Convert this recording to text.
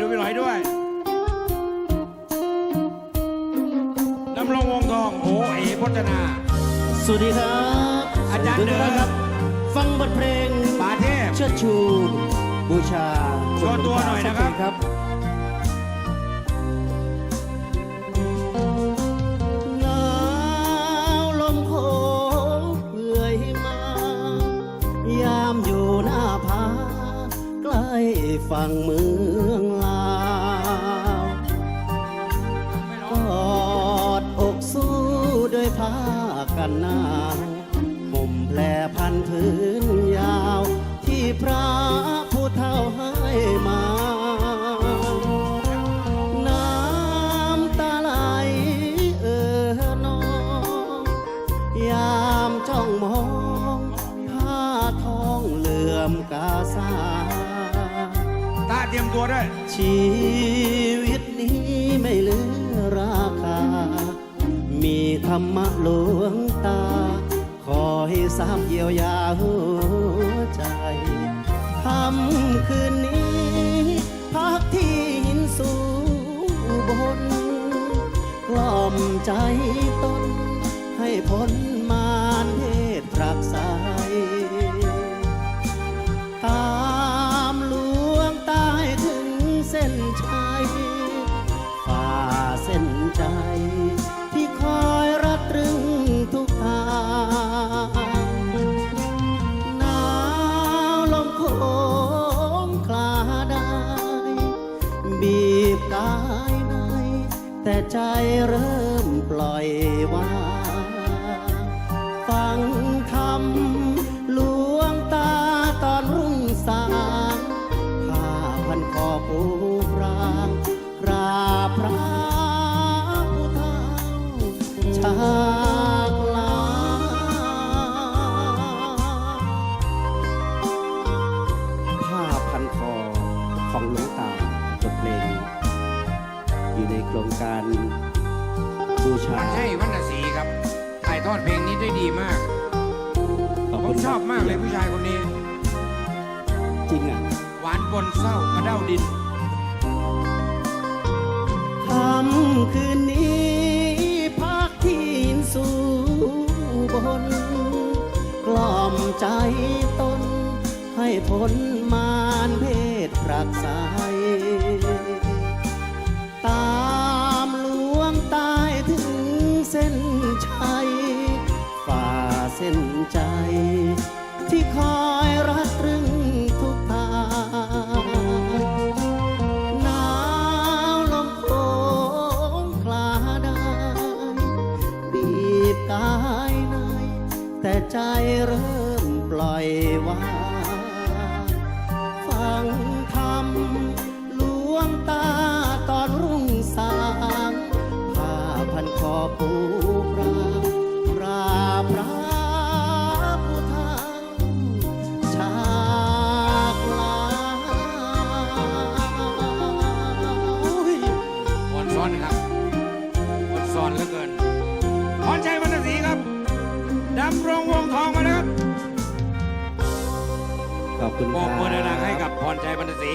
ดูพี่หลอยด้วยดำรงวงทองโอเอพจนา สวัสดีครับอาจารย์สวัสดีทุกท่นเดิมครับ ฟังบทเพลงปาเทพเชิดชู บูชาโชว์ตัวหน่อยนะครับสักเพลง ด้วยผ้ากันหนาวห่มแผลพันพื้นยาว ที่พระผู้เฒ่าให้มา น้ำตาไหลเออนอง ยามจ้องมอง ผ้าทองเหลื่อมกาสา ตาเตรียมตัวด้วย ชีว รมะหลวงตา ขอให้สามเยียวยาหัวใจคำคืนนี้พักที่หินสูงบน กล่อมใจตน ให้พ้นมารเพศรักษายตามหลวงตายถึงเส้นชัย แต่ใจเริ่มปล่อยวางฟังธรรมหลวงตาตอนรุ่งสางผ้าพันคอปูปรางกราบพระผู้เฒ่าจา อยู่ในโครงการบูชา มันใช่วรรณศรีครับถ่ายทอดเพลงนี้ได้ดีมาก ขอบผคุมณชอบมากเลยผู้ชายคนนี้ จริงอะ หวานปนเศร้ากระเด้าดิน ค่ำคืนนี้พักที่หินสู่บน กล่อมใจตน ให้พ้นมารเพศปรักษาย เริ่มปล่อยวางฟังธรรมหลวงตาตอนรุ่งสางผ้าพันคอปูปราปราบพระผู้เฒ่าจากลาอ่อนซ้อนครับอ่อนซ้อนเหลือเกินพรชัยวรรณศรีครับดำรงว ขอบคุณบครักบมือดังๆให้กับพรชัยบรรณศรี